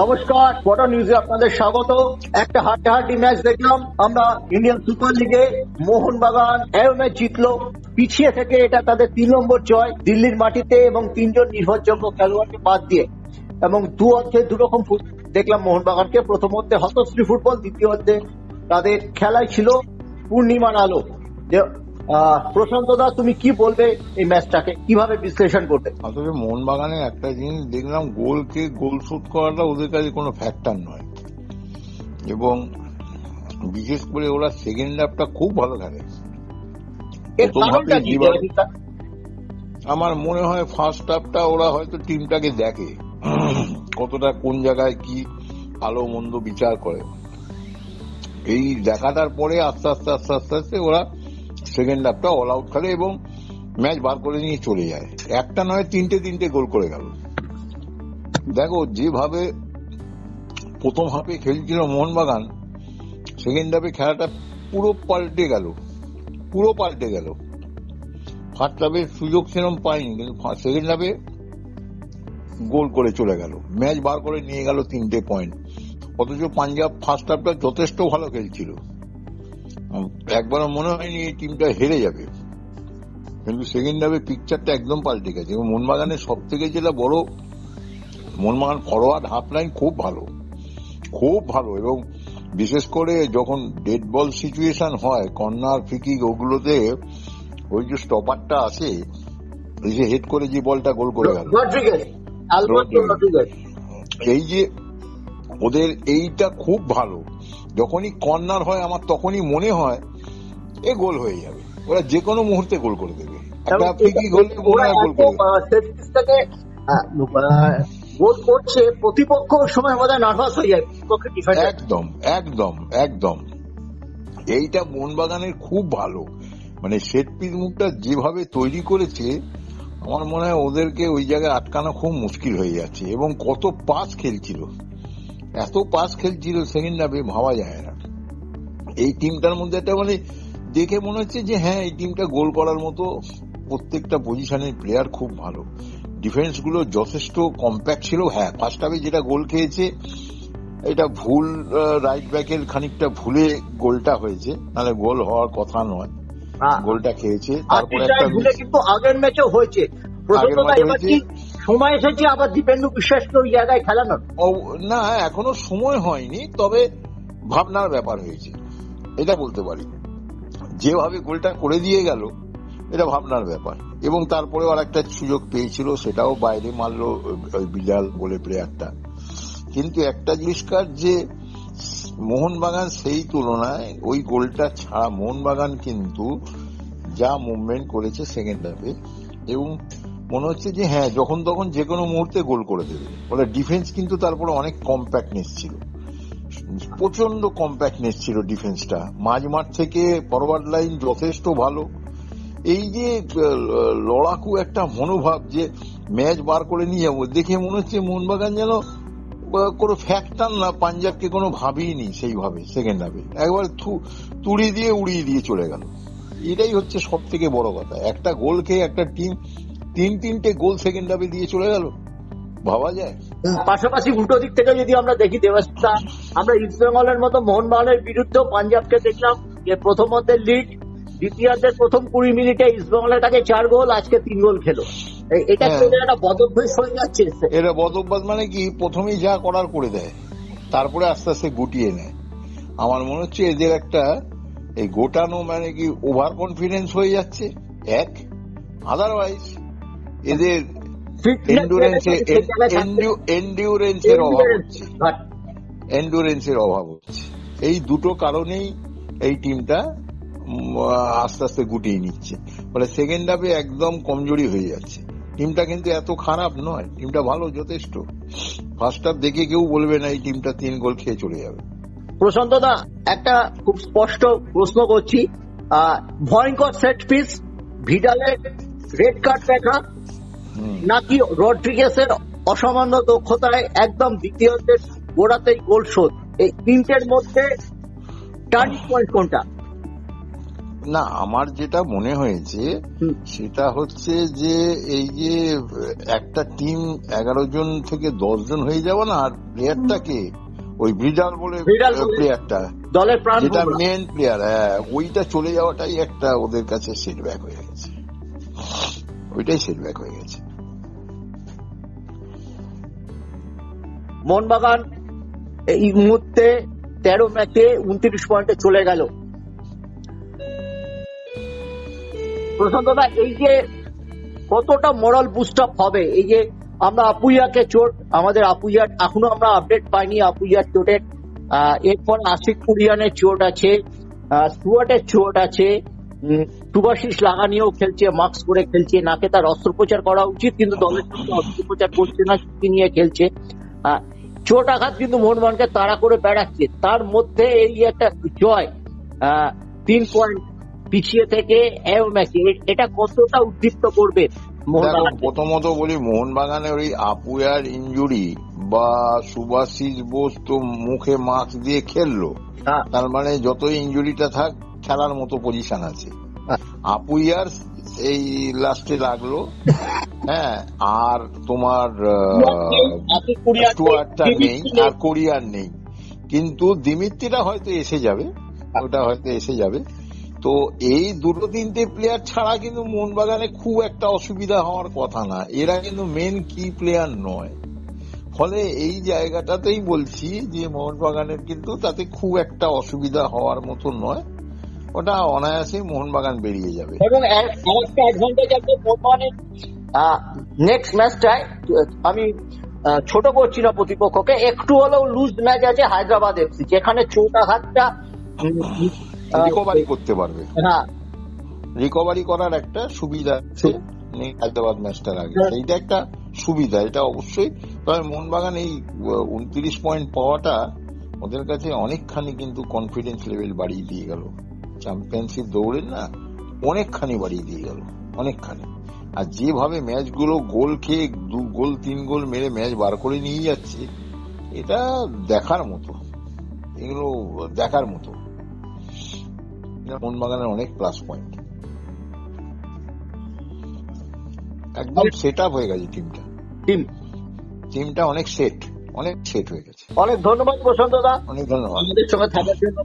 নমস্কার ফটো নিউজে আপনাদের স্বাগত। একটা হাড্ডাহাড্ডি ম্যাচ দেখলাম। আমরা ইন্ডিয়ান সুপার লিগে মোহনবাগান এও ম্যাচ জিতলো। পিছিয়ে থেকে এটা তাদের তিন নম্বর জয় দিল্লির মাটিতে এবং তিনজন নির্ভরযোগ্য খেলোয়াড়কে বাদ দিয়ে। এবং দু অর্থে দু রকম ফুট- দেখলাম মোহনবাগানকে। প্রথম অর্ধে হতশ্রী ফুটবল, দ্বিতীয় অর্ধে তাদের খেলায় ছিল পূর্ণিমার আলো। যে প্রশান্ত দা তুমি কি বলবে এই ম্যাচটাকে? কীভাবে বিশ্লেষণ করবে আসলে মোহনবাগানে একটা জিনিস দেখলাম গোলকে গোল শুট করাটা ওদের কাছে কোনো ফ্যাক্টর নয়। এবং বিশেষ করে ওরা সেকেন্ড হাফটা খুব ভালো খেলে? আমার মনে হয় ফার্স্ট হাফটা ওরা হয়তো টিমটাকে দেখে কতটা কোন জায়গায় কি ভালো মন্দ বিচার করে। এই দেখাটার পরে আস্তে আস্তে আস্তে আস্তে আস্তে ওরা সেকেন্ড হাফটা অল আউট খেলে এবং ম্যাচ বার করে নিয়ে চলে যায়। একটা নয়, তিনটে তিনটে গোল করে গেল। দেখো, যেভাবে প্রথম হাফে খেলছিল মোহনবাগান সেকেন্ড হাফে খেলাটা পুরো পাল্টে গেল। পুরো পাল্টে গেল। ফার্স্ট হাফে সুযোগ সেরকম পাইনি, কিন্তু সেকেন্ড হাফে গোল করে চলে গেল। ম্যাচ বার করে নিয়ে গেল তিনটে পয়েন্ট অথচ পাঞ্জাব ফার্স্ট হাফটা যথেষ্ট ভালো খেলছিল। একবারও মনে হয়নি এই টিমটা হেরে যাবে। কিন্তু সেকেন্ড হাফে পিকচারটা একদম পাল্টে গেছে। এবং মোহনবাগানের সব থেকে যেটা বড় মোহনবাগান ফরওয়ার্ড হাফ লাইন খুব ভালো। খুব ভালো। এবং বিশেষ করে যখন ডেড বল সিচুয়েশন হয় কর্নার ফিকিং ওগুলোতে ওই যে স্টপারটা আসে এই যে হেড করে যে বলটা গোল করে গেল। এই যে ওদের এইটা খুব ভালো। যখনই কর্নার হয় আমার তখনই মনে হয় এ গোল হয়ে যাবে। ওরা যে কোনো মুহূর্তে গোল করে দেবে। একটা এটা- গোল গোল করে দেবে। গোল করছে প্রতিপক্ষ সময় নার্ভাস হয়ে যায় একদম একদম একদম। এইটা মোহনবাগানের খুব ভালো। মানে সেট পিস মুখটা যেভাবে তৈরি করেছে আমার মনে হয় ওদেরকে ওই জায়গায় আটকানো খুব মুশকিল হয়ে যাচ্ছে। এবং কত পাস খেলছিল। এত পাস খেলছিল সেকেন্ড হাফে ভাবা যায় না। এই টিমটার মধ্যে একটা মানে দেখে মনে হচ্ছে যে হ্যাঁ এই টিমটা গোল করার মতো প্রত্যেকটা পজিশনের প্লেয়ার খুব ভালো। ডিফেন্সগুলো যথেষ্ট কম্প্যাক্ট ছিল। হ্যাঁ ফার্স্ট হাফে যেটা গোল খেয়েছে এটা ভুল রাইট ব্যাকের খানিকটা ভুলে গোলটা হয়েছে। নাহলে গোল হওয়ার কথা নয়। গোলটা খেয়েছে তারপরে একটা কিন্তু আগের ম্যাচও হয়েছে। প্রথমত match এবার সময় এসেছে, আবার দীপেন্দু বিশ্বাসকে ওই জায়গায় খেলানোর। না, এখনও সময় হয়নি, তবে ভাবনার ব্যাপার হয়েছে। এটা বলতে পারি। যেভাবে গোলটা করে দিয়ে গেল, এটা ভাবনার ব্যাপার। এবং তারপরে আর একটা সুযোগ পেয়েছিল, সেটাও বাইরে মারলো, ওই বিড়াল বলে প্লেয়ারটা। কিন্তু একটা জিনিসকার যে মোহনবাগান সেই তুলনায় ওই গোলটা ছাড়া, মোহনবাগান কিন্তু যা মুভমেন্ট করেছে সেকেন্ড হাফে, এবং মনে হচ্ছে যে হ্যাঁ যখন তখন যে কোনো মুহূর্তে গোল করে দেবে। বলে ডিফেন্স কিন্তু তারপরে অনেক কম্প্যাক্টনেস ছিল। প্রচণ্ড কম্প্যাক্টনেস ছিল ডিফেন্সটা মাঝ মাঠ থেকে ফরওয়ার্ড লাইন যথেষ্ট ভালো। এই যে লড়াকু একটা মনোভাব যে ম্যাচ বার করে নিয়ে যাব, দেখে মনে হচ্ছে মোহনবাগান যেন কোনো ফ্যাক্টর না, পাঞ্জাবকে কোনো ভাবিনি সেইভাবে সেকেন্ড হাফে একবার তুড়ি দিয়ে উড়িয়ে দিয়ে চলে গেল। এটাই হচ্ছে সব থেকে বড় কথা। একটা গোল খেয়ে একটা টিম তিন তিনটে গোল সেকেন্ড হাফে দিয়ে চলে গেল। ভাবা যায়। পাশাপাশি উল্টো দিক থেকে যদি আমরা দেখি দেবাস্তা আমরা ইস্ট বেঙ্গলের মতো মোহনবাগানের বিরুদ্ধেও পাঞ্জাবকে দেখলাম যে প্রথম অর্ধের লিড দ্বিতীয়ার্ধের প্রথম কুড়ি মিনিটে ইস্ট বেঙ্গলের কাছে চার গোল আজকে তিন গোল খেলো। এটা হ্যাঁ। একটা বদভ্যাস হয়ে যাচ্ছে এরা বদভ্যাস মানে কি? প্রথমেই যা করার করে দেয় তারপরে আস্তে আস্তে গুটিয়ে নেয়। আমার মনে হচ্ছে এদের একটা এই গোটানো মানে কি ওভার কনফিডেন্স হয়ে যাচ্ছে। এক আদারওয়াইজ এদের এন্ডুরেন্সের অভাব হচ্ছে এন্ডুরেন্সের অভাব হচ্ছে এই দুটো কারণেই এই টিমটা আস্তে আস্তে গুটিয়ে নিচ্ছে ফলে সেকেন্ড হাফে একদম কমজোরি হয়ে যাচ্ছে টিমটা কিন্তু এত খারাপ নয়। টিমটা ভালো যথেষ্ট। ফার্স্ট হাফ দেখে কেউ বলবে না এই টিমটা তিন গোল খেয়ে চলে যাবে। প্রশান্ত দা একটা খুব স্পষ্ট প্রশ্ন করছি। ভয়ঙ্কর সেট পিস ভিডালের রেড কার্ড দেখা। নাকি রড্রিগেসের অসামান্য দক্ষতায় একদম দ্বিতীয়দের গোড়াতেই গোল শোধ? এই তিনটের মধ্যে টার্নিং পয়েন্ট কোনটা? না আমার যেটা মনে হয়েছে সেটা হচ্ছে যে এই যে একটা টিম এগারো জন থেকে দশ জন হয়ে যাবে না আর প্লেয়ারটাকে ওই ব্রিডাল বলে প্লেয়ারটা দলের প্রাণ যেটা মেন প্লেয়ার হ্যাঁ ওইটা চলে যাওয়াটাই একটা ওদের কাছে সেটব্যাক হয়ে গেছে। ওইটাই সেটব্যাক হয়ে গেছে মোহনবাগান এই মুহূর্তে তেরো ম্যাচে উনত্রিশ পয়েন্টে চলে গেল। প্রশান্ত দা এই যে কতটা মোরাল বুস্ট আপ হবে এই যে আমরা আপুইয়াকে চোট আমাদের আপুইয়ার এখনও আমরা আপডেট পাইনি আপুইয়ার চোটের। এরপর আশিক কুরিয়ানের চোট আছে আহ, স্টুয়ার্টের চোট আছে উম, সুভাশিস লাগানিও খেলছে মাস্ক পরে খেলছে নাকে তার অস্ত্রোপচার করা উচিত কিন্তু দলের সঙ্গে অস্ত্রোপচার করছে না ছুটি নিয়ে খেলছে। চোট আঘাত কিন্তু মোহনবাগানকে তাড়া করে বেড়াচ্ছে। তার মধ্যে এই একটা জয় তিন পয়েন্ট পিছিয়ে থেকে এও ম্যাচে এটা কতটা উদ্দীপ্ত করবে প্রথমত বলি মোহনবাগানের ওই আপুয়ার ইঞ্জুরি বা সুভাষিস বোস তো মুখে মাস্ক দিয়ে খেললো। হ্যাঁ। তার মানে যতই ইঞ্জুরিটা থাক খেলার মতো পজিশন আছে। আপুইয়ার এই লাস্টে লাগল। হ্যাঁ আর তোমার স্টুয়ার্টটা নেই। আর কোরিয়ার নেই। কিন্তু দিমিত্রিটা হয়তো এসে যাবে ওটা হয়তো এসে যাবে। তো এই দুটো তিনটে প্লেয়ার ছাড়া কিন্তু মোহনবাগানে খুব একটা অসুবিধা হওয়ার কথা না। এরা কিন্তু মেন কি প্লেয়ার নয়। ফলে এই জায়গাটাতেই বলছি যে মোহনবাগানের কিন্তু তাতে খুব একটা অসুবিধা হওয়ার মতো নয়। ওটা অনায়াসে মোহনবাগান বেরিয়ে যাবে। এবং আরেকটা অ্যাডভান্টেজ আছে মোহনবাগানের নেক্সট ম্যাচটায় আমি ছোট করছি না প্রতিপক্ষকে একটু হলেও লুজ ম্যাচ আছে হায়দ্রাবাদ এফসি যেখানে চোট আঘাতটা উম, আহ, রিকভারি করতে পারবে। হ্যাঁ। রিকভারি করার একটা সুবিধা আছে হায়দ্রাবাদ ম্যাচটার আগে। হ্যাঁ। এইটা একটা সুবিধা এটা অবশ্যই। তবে মোহনবাগান এই উনত্রিশ পয়েন্ট পাওয়াটা ওদের কাছে অনেকখানি কিন্তু কনফিডেন্স লেভেল বাড়িয়ে দিয়ে গেল। চ্যাম্পিয়নশিপ দৌড়ের না অনেকখানি বাড়িয়ে দিয়ে গেল অনেকখানি। আর যেভাবে ম্যাচগুলো গোল খেয়ে দু গোল তিন গোল মেরে ম্যাচ বার করে নিয়ে যাচ্ছে এটা দেখার মতো। এগুলো দেখার মতো। মোহনবাগানের অনেক প্লাস পয়েন্ট একদম সেট আপ হয়ে গেছে টিমটা টিম টিমটা অনেক সেট অনেক সেট হয়ে গেছে। অনেক ধন্যবাদ প্রশান্ত দা। অনেক ধন্যবাদ। আমাদের সঙ্গে থাকার জন্য।